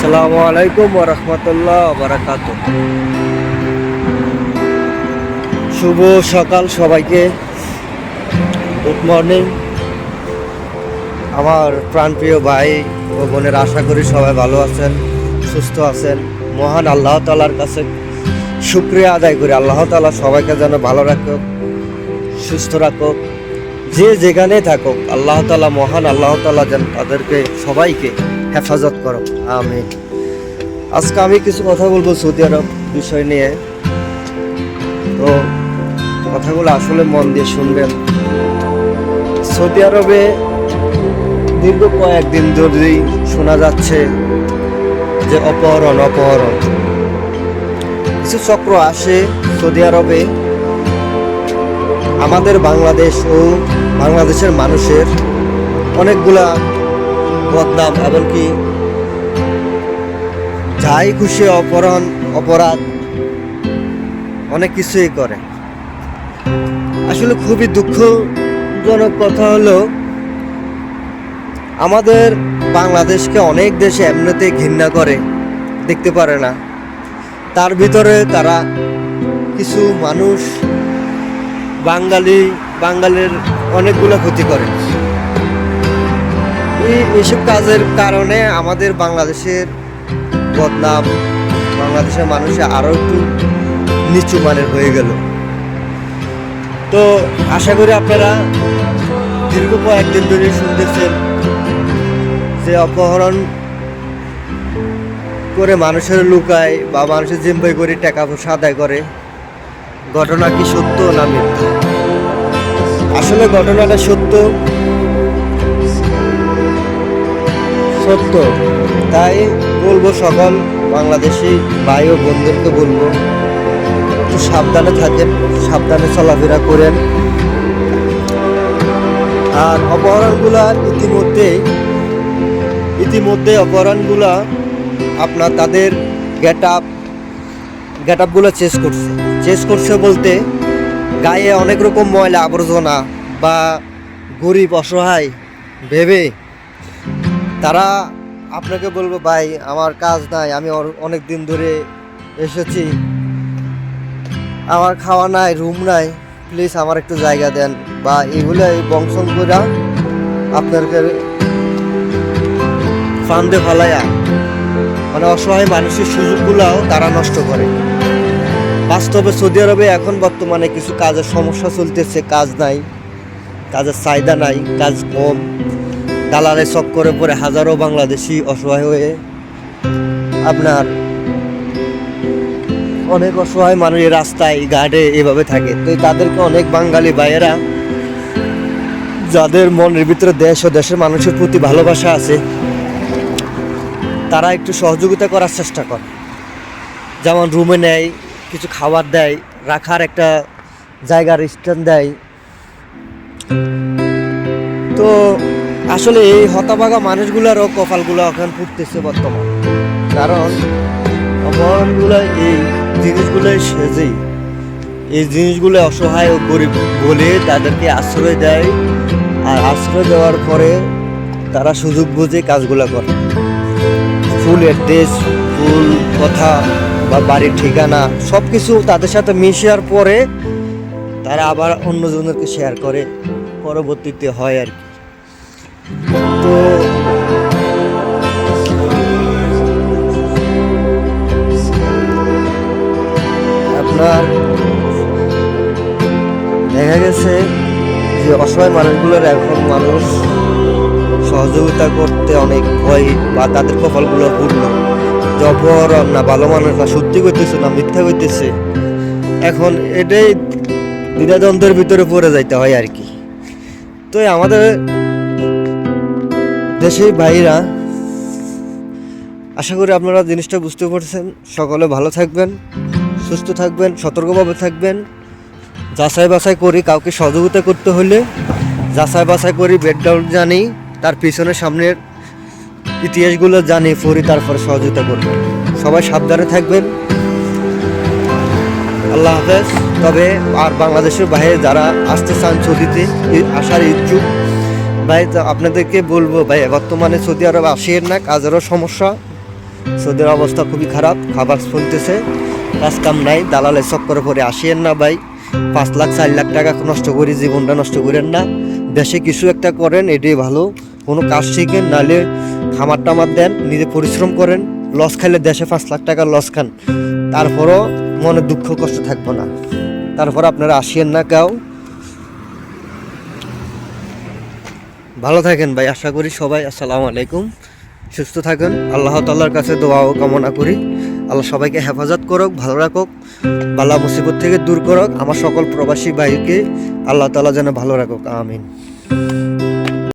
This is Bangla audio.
আসসালামু আলাইকুম রহমতুল্লাহ বারাকাত শুভ সকাল সবাইকে। গুড মর্নিং আমার প্রাণপ্রিয় ভাই ও বোনের আশা করি সবাই ভালো আছেন, সুস্থ আছেন। মহান আল্লাহ তালার কাছে শুক্রিয়া আদায় করি। আল্লাহ তালা সবাইকে যেন ভালো রাখুক, সুস্থ রাখুক। যে যেখানে থাকুক, আল্লাহ তালা মহান আল্লাহ তালা যেন তাদেরকে, সবাইকে হেফাজত করো। আমি আজকে আমি কিছু কথা বলব সৌদি আরব বিষয় নিয়ে। তো কথাগুলো আসলে মন দিয়ে শুনবেন। সৌদি আরবে দীর্ঘ কয়েকদিন ধরেই শোনা যাচ্ছে যে অপহরণ অপহরণ। কিছু চক্র আসে সৌদি আরবে। আমাদের বাংলাদেশ ও বাংলাদেশের মানুষের অনেকগুলা বদনাম, এমনকি যাই খুশি অপহরণ, অপরাধ, অনেক কিছুই করে। আসলে খুবই দুঃখজনক কথা হলো, আমাদের বাংলাদেশকে অনেক দেশে এমনিতে ঘৃণা করে, দেখতে পারে না। তার ভিতরে তারা কিছু মানুষ, বাঙালি, বাঙালির অনেকগুলো ক্ষতি করে। এইসব কাজের কারণে আমাদের বাংলাদেশের বদনাম বাংলাদেশের মানুষে আরও একটু নিচু মানের হয়ে গেল। তো আশা করি আপনারা দীর্ঘ কয়েকদিন ধরে শুনতেছেন যে অপহরণ করে মানুষের লুকায় বা মানুষের জিম্বাই করে টাকা পয়সা আদায় করে, ঘটনা কি সত্য না মিথ্যা? আসলে ঘটনাটা সত্য সত্য। তাই বলব সকল বাংলাদেশি ভাই ও বোনদেরকে বলব, একটু সাবধানে থাকেন, সাবধানে চলাফেরা করেন। আর অপহরণগুলা ইতিমধ্যে ইতিমধ্যে অপহরণগুলা আপনার তাদের গেট আপ গেট আপগুলো চেস করছে। চেস করছে বলতে গায়ে অনেক রকম ময়লা, আবর্জনা বা গরিব, অসহায় ভেবে তারা আপনাকে বলব, ভাই, আমার কাজ নাই, আমি অনেক দিন ধরে এসেছি। আমার খাওয়া নাই, রুম নাই, প্লিজ আমার একটু জায়গা দেন। বা এগুলো এই বংশন করে আপনাকে ফান্দে ফালাইয়া মানে অসহায় মানুষের সুযোগগুলোও তারা নষ্ট করে। বাস্তবে সৌদি আরবে এখন বর্তমানে কিছু কাজের সমস্যা চলতেছে, কাজ নাই, কাজের চাহিদা নাই, কাজ কম। দালালে চক্করে পরে হাজারো বাংলাদেশি অসহায় হয়ে আপনার অনেক অসহায় মানুষ রাস্তায় ঘাটে এভাবে থাকে। তো তাদেরকে অনেক বাঙালি ভাইয়েরা, যাদের মনের ভিতরে দেশ ও দেশের মানুষের প্রতি ভালোবাসা আছে, তারা একটু সহযোগিতা করার চেষ্টা করে। যেমন রুমে নেয়, কিছু খাবার দেয়, রাখার একটা জায়গার স্ট্যান্ড দেয়। আসলে এই হতাভাগা মানুষগুলোরও কপালগুলো এখন ফুটতেছে বর্তমান। কারণ অপহরণগুলো এই জিনিসগুলোই সেজেই। এই জিনিসগুলো অসহায় ও গরিব বলে তাদেরকে আশ্রয় দেয় আর আশ্রয় দেওয়ার পরে তারা সুযোগ বুঝে কাজগুলো করে। ফুল অ্যাড্রেস ফুল, কথা বা বাড়ির ঠিকানা সব কিছু তাদের সাথে মিশিয়ার পরে তারা আবার অন্যজনকে শেয়ার করে। পরবর্তীতে হয় আর কি। আপনার দেখা গেছে যে অসহায় মানুষগুলোর এখন মানুষ সহযোগিতা করতে অনেক ভয় বা তাদের কপালগুলো পূর্ণ। অপহরণ না ভালো মানুষ, না সত্যি করতেছে, না মিথ্যা করতেছে, এখন এটাই দ্বিধাদ্বন্দ্বের ভিতরে পড়ে যাইতে হয় আর কি। তো আমাদের দেশের ভাইরা, আশা করি আপনারা জিনিসটা বুঝতে পারছেন। সকলে ভালো থাকবেন। সুস্থ থাকবেন, সতর্কভাবে থাকবেন। যাচাই বাছাই করি, কাউকে সহযোগিতা করতে হলে যাচাই বাছাই করি ব্যাকগ্রাউন্ড জানি, তার পিছনে সামনের ইতিহাসগুলো জানি, পড়ি, তারপরে সহযোগিতা করব। সবাই সাবধানে থাকবেন। আল্লাহ হাফেজ। তবে আর বাংলাদেশের বাইরে যারা আসতে চান সৌদিতে আসার ইচ্ছুক, ভাই আপনাদেরকে বলব, ভাই, বর্তমানে সৌদি আরব আসেন না, কাজেরও সমস্যা। সৌদির অবস্থা খুবই খারাপ, খাবার চলতেছে কাজ কাম নাই দালালে চক্করে পরে আসিয়েন না ভাই। পাঁচ লাখ, চার লাখ টাকা নষ্ট করি, জীবনটা নষ্ট করেন না। দেশে কিছু একটা করেন, এটাই ভালো। কোনো কাজ শিখেন, নাহলে খামার টামার দেন, নিজে পরিশ্রম করেন লস খাইলে দেশে পাঁচ লাখ টাকা লস খান। তারপরও মনে দুঃখ, কষ্ট থাকব না। তারপর আপনারা আসিয়েন না কেউ। ভালো থাকেন ভাই, আশা করি সবাই, আসসালামু আলাইকুম। সুস্থ থাকেন, আল্লাহ তাল্লার কাছে দোয়া ও কামনা করি। আল্লাহ সবাইকে হেফাজত করুক, ভালো রাখুক, বালা মুসিবত থেকে দূর করুক, আমার সকল প্রবাসী ভাইকে আল্লাহ তালা যেন ভালো রাখুক, আমিন।